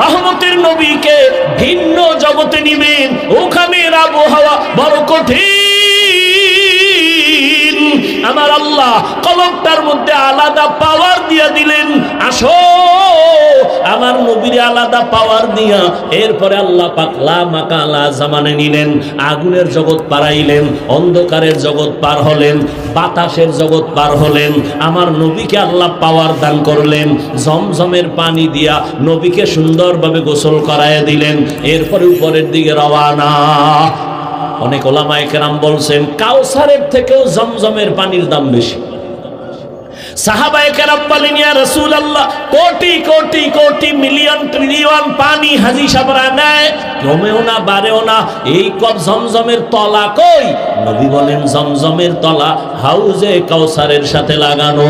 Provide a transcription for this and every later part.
রহমতের নবীকে ভিন্ন জগতে নিবেন। ওখানের আবহাওয়া বড় কঠিন। আমার আল্লাহ কলমটার মধ্যে আলাদা পাওয়ার দিয়া দিলেন। আসো, আমার নবীর আলাদা পাওয়ার দিয়া এরপরে আল্লাহ পাকলা মাকালা জামানে নিলেন, আগুনের জগৎ পারাইলেন অন্ধকারের জগৎ পার হলেন, বাতাসের জগৎ পার হলেন, আমার নবীকে আল্লাহ পাওয়ার দান করলেন, জমজমের পানি দিয়া নবীকে সুন্দরভাবে গোসল করায় দিলেন, এরপরে উপরের দিকে রওয়ানা। অনেক ওলামায়ে কেরাম বলছেন, কাউসারের থেকেও জমজমের পানির দাম বেশি। কোটি কোটি কোটি মিলিয়ন পানি হাজি নেয় না না, এই জমজমের তলা কই? বলেন, জমজমের তলা হাউজে কাউসারের সাথে লাগানো।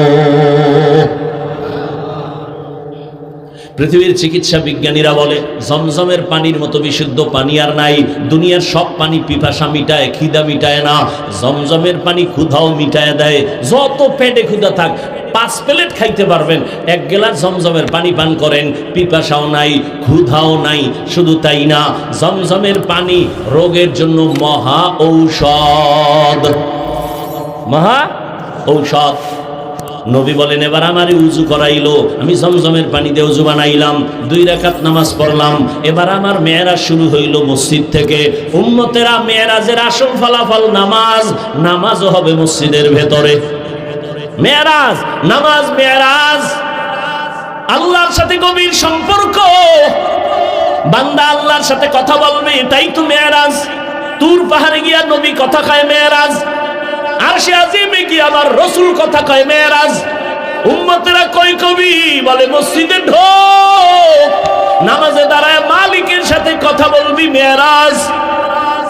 পৃথিবীর চিকিৎসা বিজ্ঞানীরা বলে, জমজমের পানির মতো বিশুদ্ধ পানি আর নাই, দুনিয়ার সব পানি পিপাসা মিটায়, খিদা মিটায় না, জমজমের পানি ক্ষুধাও মিটায় দেয়, যত পেটে ক্ষুধা থাক, পাঁচ প্লেট খাইতে পারবেন, এক গেলাস জমজমের পানি পান করেন, পিপাসাও নাই, ক্ষুধাও নাই, শুধু তাই না, জমজমের পানি রোগের জন্য মহা ঔষধ। মহা ঔষধ। নবী বলেন, এবার আমারই উজু করাইলো। আমি জমজমের পানি দিয়ে উজু বানাইলাম, দুই রাকাত নামাজ পড়লাম। এবার আমার মেয়েরা শুরু হইল মসজিদ থেকে। উম্মতেরা মেয়েরাজের আসল ফলাফল নামাজ, নামাজও হবে মসজিদের ভেতরে। মেয়েরাজ, নামাজ মেয়েরাজ। আল্লাহর সাথে গভীর সম্পর্ক। বান্দা আল্লাহর সাথে কথা বলবে, এটাই তো মেয়েরাজ। তুর পাহাড়ে গিয়া নবী কথা খায় মেয়েরাজ। আর সে আজিমে কি আমার রসুল কথা কয়, মেয়েরাজ? উম্মতেরা কই কবি, বলে, মসজিদে ঢোক, নামাজে দাঁড়ায় মালিকের সাথে কথা বলবি, মেয়েরাজ?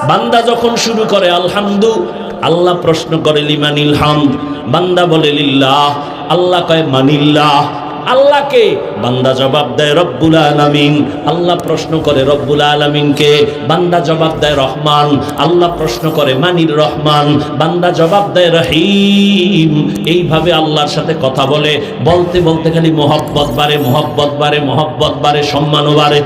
বান্দা যখন শুরু করে, আলহামদু আল্লাহ প্রশ্ন করে, লিমানিল হামদ। বান্দা বলে, লিল্লাহ। আল্লাহ কয়, মানিল্লাহ। আল্লাহকে বান্দা জবাব দেয় রব্বুল আলমিন। আল্লাহ প্রশ্ন করে রব্বুল আলমিনকে, বান্দা জবাব দেয় রহমান। আল্লাহ প্রশ্ন করে মানির রহমান। বান্দা জবাব দেয় রহিম। এইভাবে আল্লাহর সাথে কথা বলে। বলতে বলতে খালি মোহব্বত বাড়ে মোহব্বত বাড়ে মোহব্বত বাড়ে, সম্মানও বাড়ে।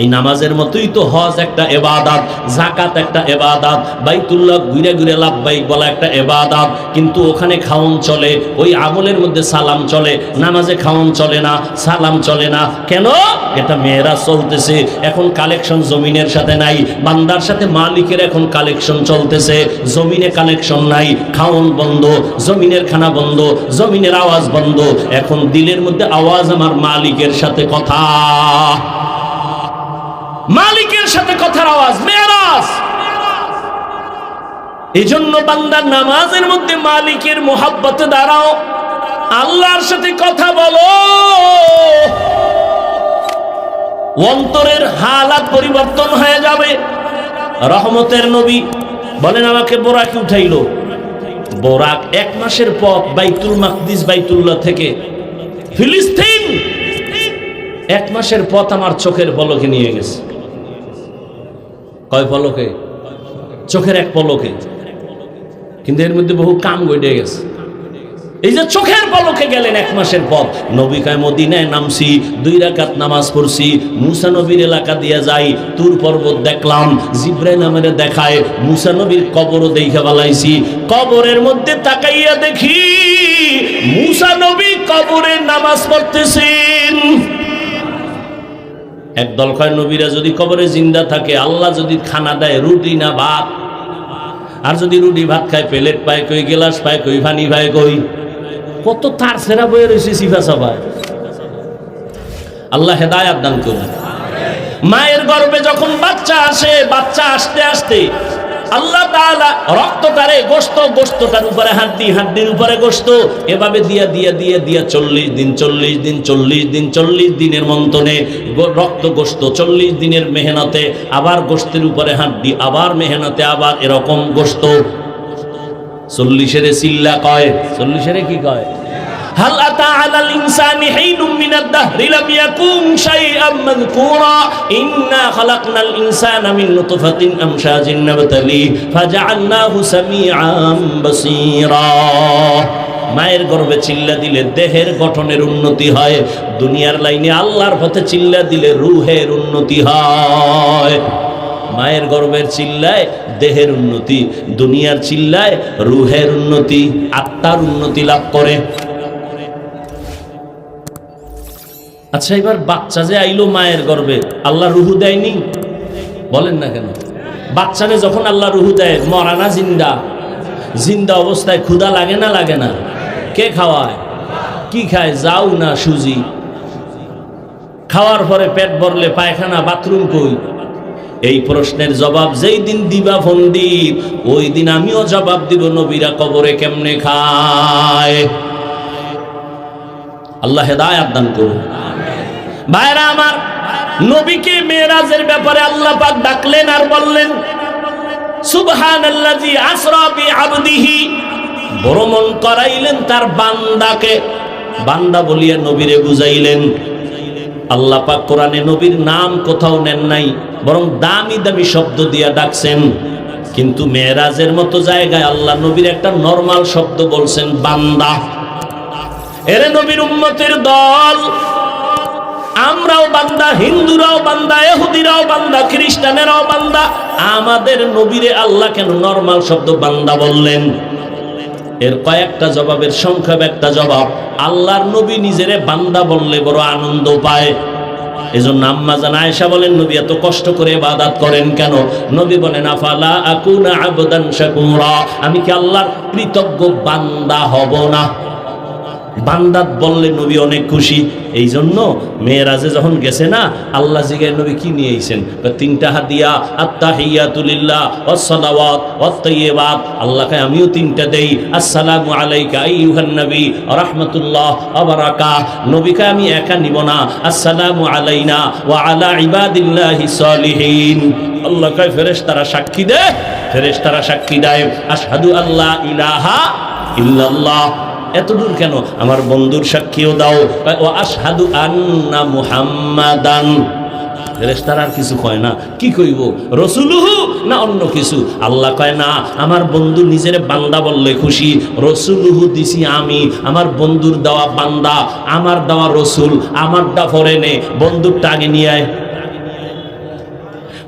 এই নামাজের মতোই তো হজ একটা এবাদাত জাকাত একটা এবাদাত, বাইতুল্লাহ ঘুরে ঘুরে লাভবাইক বলা একটা এবাদাত। কিন্তু ওখানে খাওন চলে, ওই আমলের মধ্যে সালাম চলে, নামাজে খাওন চলে না, সালাম চলে না। কেন? এটা মেয়েরা চলতেছে, এখন কালেকশন জমিনের সাথে নাই, বান্দার সাথে মালিকের এখন কালেকশন চলতেছে, জমিনে কালেকশন নাই, খাওন বন্ধ, জমিনের খানা বন্ধ, জমিনের আওয়াজ বন্ধ। এখন দিলের মধ্যে আওয়াজ আমার মালিকের সাথে কথা। মালিকের সাথে কথার আওয়াজ, মেয়ারাজ। এই জন্য বান্দার নামাজের মধ্যে মালিকের মোহাব্বতে দাঁড়াও, আল্লাহর সাথে কথা বলো। অন্তরের হালাত পরিবর্তন হয়ে যাবে। রহমতের নবী বলেন, আমাকে বোরাকে উঠাইলো। বোরাক এক মাসের পথ বাইতুল মাকদিস, বাইতুল্লাহ থেকে। ফিলিস্তিন এক মাসের পথ আমার চোখের পলকে নিয়ে গেছে। কয় পলকে? চোখের এক পলকে। কিন্তু এর মধ্যে বহু কাম গড়ে গেছে। এই যে চোখের পলকে গেলেন এক মাসের পথ নবী কায়, মদিনায় নামছি, দুই রাকাত নামাজ পড়ছি, মুসা নবীর এলাকা দিয়ে যাই, তুর পর্বত দেখলাম, জিব্রাইল নামের দেখায়, মুসা নবীর কবরও দেখে বালাইছি কবরের মধ্যে তাকাইয়া দেখি, মুসা নবী কবরে নামাজ পড়তেছেন একদল কয় নবীরা যদি কবরে জিন্দা থাকে, আল্লাহ যদি খানা দেয়, রুটি না ভাত? আর যদি রুটি ভাত খায়, প্লেট পায় কই, গেলাস পায় কই ভানি পায় কই? কত তার সেরা বয়ে রয়েছে সিফা সবাই আল্লাহ হেদায়াত দান করুন। মায়ের গর্ভে যখন বাচ্চা আসে, বাচ্চা আসতে আসতে আল্লাহ তাআলা রক্তটারে গোশত গোশতটার উপরে হাড্ডি, হাড্ডির উপরে গোশত। এভাবে দিয়া দিয়া দিয়া দিয়া চল্লিশ দিন চল্লিশ দিন চল্লিশ দিন, চল্লিশ দিনের মন্তনে রক্ত গোশত, চল্লিশ দিনের মেহনতে আবার গোশতের উপরে হাড্ডি, আবার মেহনতে আবার এরকম গোশত। চল্লিশেরে সিল্লা কয়, চল্লিশেরে কি কয়? হাল্লা على الإنسان حين من الدهر لم يكن شيئا مذكورا إنا خلقنا الإنسان من نطفة أمشاج نبتليه فجعلناه سميعا بصيرا মায়ের গর্ভে চিল্লা দিলে দেহের গঠনের উন্নতি হয় দুনিয়ার লাইনে আল্লাহর পথে চিল্লা দিলে রুহের উন্নতি হয় মায়ের গর্ভের চিল্লায় দেহের উন্নতি দুনিয়ার চিল্লায় রুহের উন্নতি আত্মার উন্নতি লাভ করে আচ্ছা এবার বাচ্চা যে আইলো মায়ের গর্বে আল্লাহ রুহু দেয়নি? বলেন না কেন? বাচ্চারে যখন আল্লাহ রুহু দেয়, মরা না জিন্দা? জিন্দা অবস্থায় ক্ষুধা লাগে না লাগে না? কে খাওয়ায়? কি খায়? যাও না সুজি। খাওয়ার পরে পেট ভরলে পায়খানা, বাথরুম কই? এই প্রশ্নের জবাব যেই দিন দিবা ফন্দি ওই দিন আমিও জবাব দিব, নবীরা কবরে কেমনে খায়? আল্লাহ হেদায়াত দান করুন। ভাইরা আমার, নবীকে মেয়েরাজের ব্যাপারে আল্লাহ পাক ডাকলেন আর বললেন, সুবহানাল্লাযী আসরা বিআবদিহি। ভ্রমণ করাইলেন তার বান্দাকে। বান্দা বলিয়া নবীরে বুঝাইলেন, আল্লাহ পাক কোরআনে নবীর নাম কোথাও নেন নাই, বরং দামি দামি শব্দ দিয়া ডাকছেন। কিন্তু মেয়েরাজের মতো জায়গায় আল্লাহ নবীর একটা নরমাল শব্দ বলছেন, বান্দা। এরে নবীর উম্মতের দল। আমরাও বান্দা, হিন্দুরাও বান্দা এহুদিরাও বান্দা, খ্রিস্টানেরাও বান্দা। আমাদের নবীরে আল্লাহ কেন নরমাল শব্দ বান্দা বললেন? এর কয়েকটা জবাবের সংক্ষেপ একটা জবাব। আল্লাহর নবী নিজেরে বান্দা বললে বড় আনন্দ পায়। এজন্য আম্মা জান আয়েশা বলেন, নবী, এত কষ্ট করে ইবাদত করেন কেন? নবী বলেন, আফালা আকুনা আবদান শাকুরা? আমি কি আল্লাহর কৃতজ্ঞ বান্দা হব না? বান্দাত বললে নবী অনেক খুশি। এই জন্য মেয়েরাজে যখন গেছে না, আল্লাহ জিগায় নবী কি নিয়ে আইছেন? তিনটা হাদিয়া আত্তাহিয়াতুলিল্লাহ ওয়াসসালাওয়াত ওয়াত্তাইয়্যিবাত আল্লাহকে আমিও তিনটা দেই। আসসালামু আলাইকা আইয়ুহান নবী, রাহমাতুল্লাহ, ওয়া বারাকাহ নবীকে আমি একা নিব না। আসসালামু আলাইনা, ওয়া আলা ইবাদিল্লাহি সলিহিন। আল্লাহ কয় ফেরেশ তারা সাক্ষী দে ফেরেশতারা সাক্ষী দেয়। আশহাদু আল্লাহ ইলাহা ইল্লাল্লাহ। এত দূর কেন? আমার বন্ধুর সাক্ষীও দাও। ও আশহাদু আন্না মুহাম্মাদান। ফেরেশতার আর কিছু কয় না। কি কইব? রসুলুহু না অন্য কিছু? আল্লাহ কয় না, আমার বন্ধু নিজের বান্দা বললে খুশি। রসুলুহু দিছি আমি। আমার বন্ধুর দেওয়া বান্দা, আমার দেওয়া রসুল আমারটা ফরে নে বন্ধুরটা আগে নিয়ে আয়।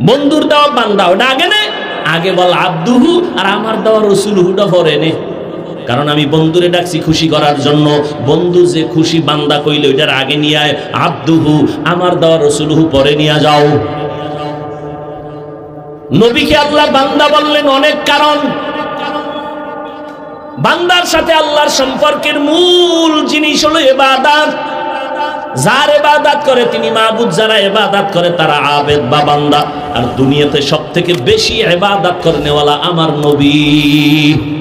বন্ধুর দেওয়া বান্দা, ওটা আগে নে। আগে বল আব্দুহু আর আমার দেওয়া রসুলহুটা ফরে নে কারণ আমি বন্ধুরে ডাকছি খুশি করার জন্য। বন্ধু যে খুশি বান্দা কইলে, ওইটার আগে নিয়ে আয়। আব্দুহু, আমার দেওয়া রসুলহু পরে নিয়ে যাও। নবীকে আল্লাহ বান্দা বললেন অনেক কারণ। বান্দার সাথে আল্লাহর সম্পর্কের মূল জিনিস হলো এবাদাত। যার এবাদাত করে তিনি মাহবুদ যারা এবাদাত করে তারা আবেদ বা বান্দা। আর দুনিয়াতে সব থেকে বেশি এবাদাত করে নেওয়ালা আমার নবী।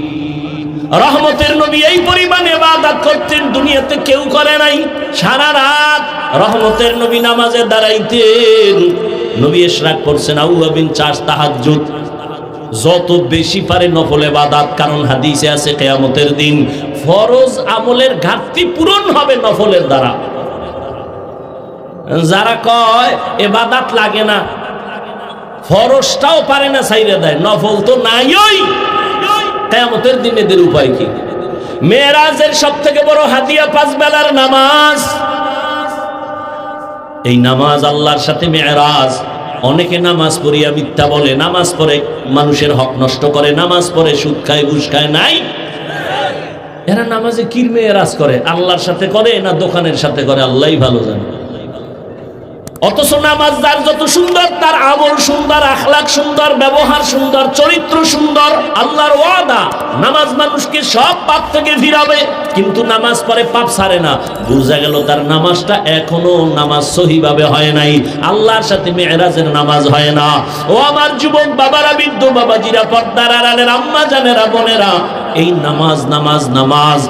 রহমতের নবী এই পরিমাণে ইবাদত করতেন, দুনিয়াতে কেউ করে নাই। সারা রাত রহমতের নবী নামাজে দাঁড়াইতেন। নবী এশরাক করছেন আউয়াবিন চাষ তাহাজ্জুদ। যত বেশি পারে নফল ইবাদত, কারণ হাদিসে আছে কিয়ামতের দিন ফরজ আমলের ঘাটতি পূরণ হবে নফলের দ্বারা। যারা কয় এবাদাত লাগে না, ফরজটাও পারে না সাইরে দেয়। নফল তো নাইই কেয়ামতের দিন এদের উপায় কি? মেয়েরাজের সব থেকে বড় হাতিয়া পাঁচ বেলার নামাজ। এই নামাজ আল্লাহর সাথে মেয়েরাজ। অনেকে নামাজ পড়িয়া মিথ্যা বলে, নামাজ পড়ে মানুষের হক নষ্ট করে, নামাজ পড়ে সুদ খায়, ঘুষ খায়, নাই। এরা নামাজে কির মেয়েরাজ করে? আল্লাহর সাথে করে না দোকানের সাথে করে? আল্লাহ ভালো জানে। অথচ নামাজ যার যত সুন্দর, তার আমল সুন্দর, আখলাক সুন্দর, ব্যবহার সুন্দর, চরিত্র সুন্দর, আল্লাহর ওয়াদা। নামাজ মানুষকে সব পাপ থেকে ফিরাবে, কিন্তু নামাজ পরে পাপ সারে না। বুঝা গেল তার নামাজটা এখনও নামাজ সহিভাবে হয় নাই। আল্লাহর সাথে মেয়েরাজের নামাজ হয় না। ও আমার যুবক বাবারা, বৃদ্ধ বাবাজিরা, পর্দার আড়ালের আম্মা জানেরা, বোনেরা, এই নামাজ নামাজ নামাজ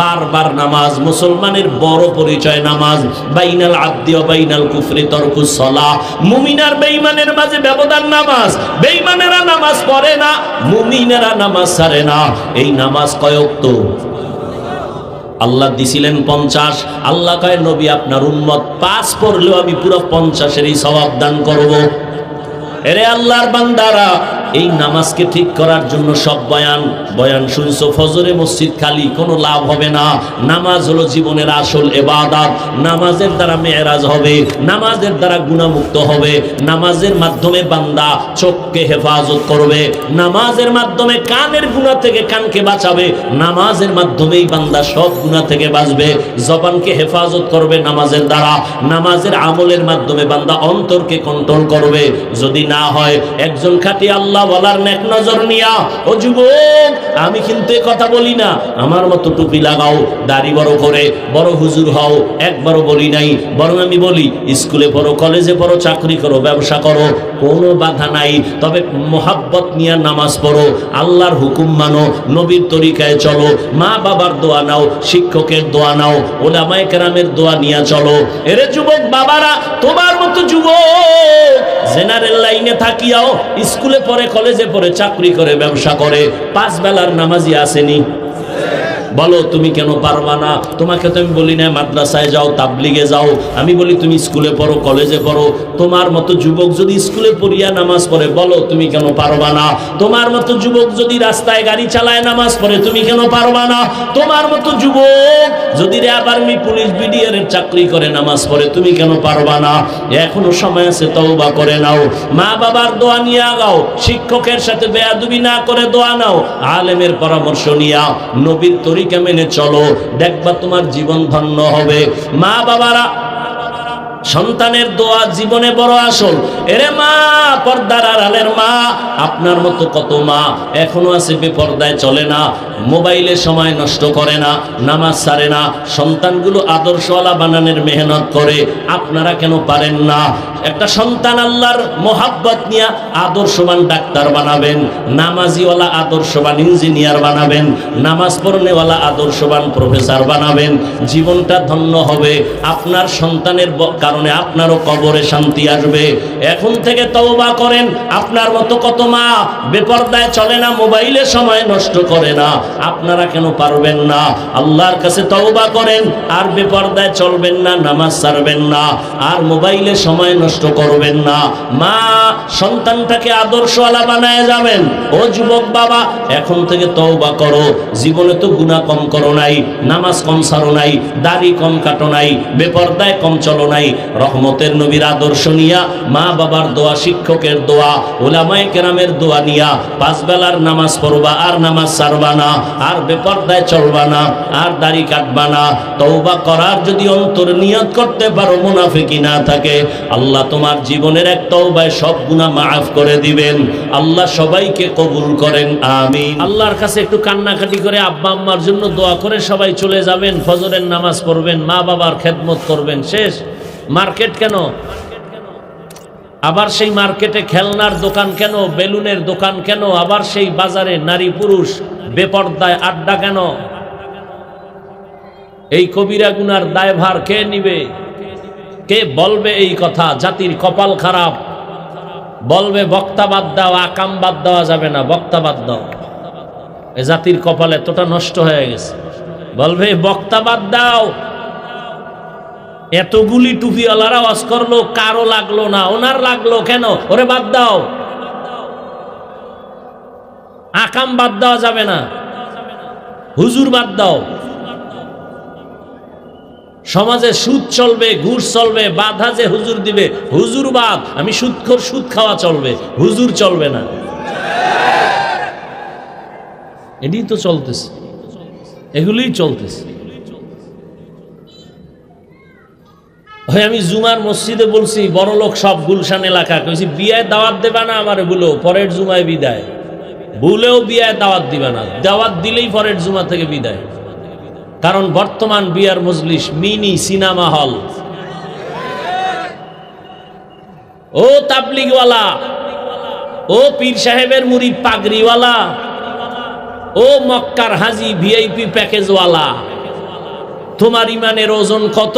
বারবার নামাজ, মুসলমানের বড় পরিচয় নামাজ, বাইনাল আব্দি ও বাইনাল কুফরি তরকু সলা মুমিনার বেঈমানের মাঝে ব্যবধান নামাজ, বেঈমানেরা নামাজ পড়ে না, মুমিনেরা নামাজ ছাড়ে না। এই নামাজ কয়ক তো আল্লাহ দিছিলেন পঞ্চাশ। আল্লাহ কয়, নবী, আপনার উন্মত পাঁচ পড়লেও আমি পুরো পঞ্চাশেরই সবাব দান করব। এরে আল্লাহর বান্দারা এই নামাজকে ঠিক করার জন্য সব বয়ান। বয়ান শুনছো, ফজরে মসজিদ খালি, কোনো লাভ হবে না। নামাজ হলো জীবনের আসল এবাদাত। নামাজের দ্বারা মেয়েরাজ হবে, নামাজের দ্বারা গুণামুক্ত হবে। নামাজের মাধ্যমে বান্দা চোখকে হেফাজত করবে। নামাজের মাধ্যমে কানের গুণা থেকে কানকে বাঁচাবে। নামাজের মাধ্যমেই বান্দা সব গুণা থেকে বাঁচবে। জবানকে হেফাজত করবে নামাজের দ্বারা। নামাজের আমলের মাধ্যমে বান্দা অন্তরকে কন্ট্রোল করবে। যদি না হয়, একজন খাটি আল্লাহ বলার নেক নজর নিয়া, ও যুবক, আমি কিন্তু কথা বলি না। আমার মতো টুপি লাগাও, দাড়ি বড় করে, বড় হুজুর হও, একবারও বলি নাই, বরং আমি বলি, স্কুলে পড়ো, কলেজে পড়ো, চাকরি করো, ব্যবসা করো, কোনো বাধা নাই, তবে মোহাব্বত নিয়ে নামাজ পড়ো, আল্লাহর হুকুম মানো, নবীর তরিকায় চলো, মা বাবার দোয়া নাও, শিক্ষকের দোয়া নাও, ওলামায় কেরামের দোয়া নিয়ে চলো। এরে যুবক বাবারা, তোমার মতো যুবক, জেনারেল লাইনে থাকিয়াও, স্কুলে পড়ে কলেজে পড়ে চাকরি করে ব্যবসা করে পাঁচ বেলার নামাজি আসেনি। বলো, তুমি কেন পারবা না? তোমাকে তো আমি বলি না মাদ্রাসায় যাও, তাবলিগে যাও। আমি বলি, তুমি স্কুলে পড়ো, কলেজে পড়ো। তোমার মতো যুবক যদি স্কুলে পড়িয়া নামাজ পড়ে, বলো, তুমি কেন পারবা না? তোমার মতো যুবক যদি রাস্তায় গাড়ি চালায় নামাজ পড়ে, তুমি কেন পারবা না? তোমার মতো যুবক যদি র্যাব আর্মি, পুলিশ, বিডিআর এর চাকরি করে নামাজ পড়ে, তুমি কেন পারবা না? এখনও সময় আছে, তওবা করে নাও। মা বাবার দোয়া নিয়ে আগাও শিক্ষকের সাথে বেয়াদুবি না করে দোয়া নাও। আলেমের পরামর্শ নিয়া। নবীর তরিকা মেনে চলো, দেখবা তোমার জীবন ধন্য হবে। মা বাবারা, সন্তানের দোয়া জীবনে বড় আসল। এরে মা, পর্দার আড়ালের মা, আপনার মতো কত মা এখনও আছে বেপর্দায় চলে না, মোবাইলে সময় নষ্ট করে না, নামাজ সারে না, সন্তানগুলো আদর্শওয়ালা বানানোর মেহনত করে, আপনারা কেন পারেন না? একটা সন্তান আল্লাহর মোহাব্বত নিয়ে আদর্শবান ডাক্তার বানাবেন, নামাজিওয়ালা আদর্শবান ইঞ্জিনিয়ার বানাবেন, নামাজ পড়নেওয়ালা আদর্শবান প্রফেসর বানাবেন, জীবনটা ধন্য হবে, আপনার সন্তানের কারণে আপনারও কবরে শান্তি আসবে। এখন থেকে তওবা করেন, আপনার মতো কত মা বেপর্দায় চলে না, মোবাইলে সময় নষ্ট করে না, আপনারা কেন পারবেন না? আল্লাহর কাছে তওবা করেন, আর বেপর্দায় চলবেন না, নামাজ ছাড়বেন না, আর মোবাইলে সময় নষ্ট করবেন না। মা, সন্তানটাকে আদর্শওয়ালা বানায় যাবেন। ও যুবক বাবা, এখন থেকে তওবা করো। জীবনে তো গুনাহ কম করো নাই, নামাজ কম সারো নাই, দাড়ি কম কাটো নাই, বেপর্দায় কম চলো নাই। রহমতের নবীর আদর্শ নিয়া, মা বাবার দোয়া, শিক্ষকের দোয়া, ওলামায়ে কেরামের দোয়া নিয়া, পাঁচ বেলার নামাজ পড়বা, আর নামাজ সারবা না, আর বেপর্দায় চলবা না, আর দাড়ি কাটবা না। তওবা করার যদি অন্তর নিয়ত করতে পারো মুনাফিকি না থাকে। আল্লাহ তোমার জীবনের এক তওবায় সব গুনাহ মাফ করে দিবেন। আল্লাহ সবাইকে কবুল করেন, আমিন। আল্লাহর কাছে একটু কান্নাকাটি করে আব্বা আম্মার জন্য দোয়া করে সবাই চলে যাবেন, ফজরের নামাজ পড়বেন, মা বাবার খেদমত করবেন। শেষ। মার্কেট কেন? আবার সেই মার্কেটে খেলনার দোকান কেন? বেলুনের দোকান কেন? আবার সেই বাজারে নারী পুরুষ বেপর্দায় আড্ডা কেন? এই কবিরা গুনার দায়ভার কে নিবে? কে বলবে এই কথা? জাতির কপাল খারাপ। বলবে, বক্তা বাদ দাও, আকাম বাদ দেওয়া যাবে না, বক্তা বাদ দাও। এ জাতির কপাল এতটা নষ্ট হয়ে গেছে। বলবে, বক্তা বাদ দাও। এতগুলি টুপিওয়ালারা ওয়াজ করল, কারও লাগল না। ওনার লাগল কেন? ওরে বাদ দাও। আকাম বাদ দেওয়া যাবে না। হুজুর বাদ দাও। সমাজে সুদ চলবে, ঘুষ চলবে, বাধা যে হুজুর দিবে, হুজুর বাদ আমি সুদখোর সুদ খাওয়া চলবে, হুজুর চলবে না। এটি তো চলতেছে, এগুলোই চলতেছে। ভাই আমি জুমার মসজিদে বলছি বড় লোক সব গুলশান এলাকা, কইছি, বিয়ায় দাওয়াত দেবে না আমার বলো, পরের জুমায় বিদায়। ভুলেও বিয়ায় দাওয়াত দিবে না, দাওয়াত দিলেই পরের জুমা থেকে বিদায়। কারণ বর্তমান বিয়ার মজলিস মিনি সিনেমা হল। ও তাবলিগওয়ালা, ও পীর সাহেবের মুড়ি পাগড়িওয়ালা, ও মক্কার হাজি ভিআইপি প্যাকেজওয়ালা, তোমার ইমানের ওজন কত?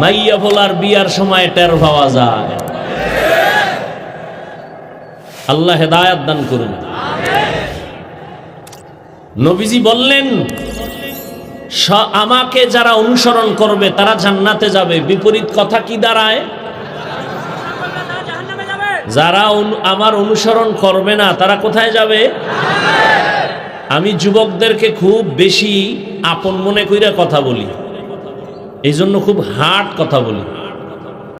মাইয়া ভোলার বিয়ার সময় টের পাওয়া যায়। আল্লাহ হেদায়াত দান করুন। নবীজি বললেন আমাকে যারা অনুসরণ করবে, তারা জান্নাতে যাবে। বিপরীত কথা কি দাঁড়ায়? যারা আমার অনুসরণ করবে না, তারা কোথায় যাবে? আমি যুবকদেরকে খুব বেশি আপন মনে কইরা কথা বলি। এই জন্য খুব হার্ড কথা বলি।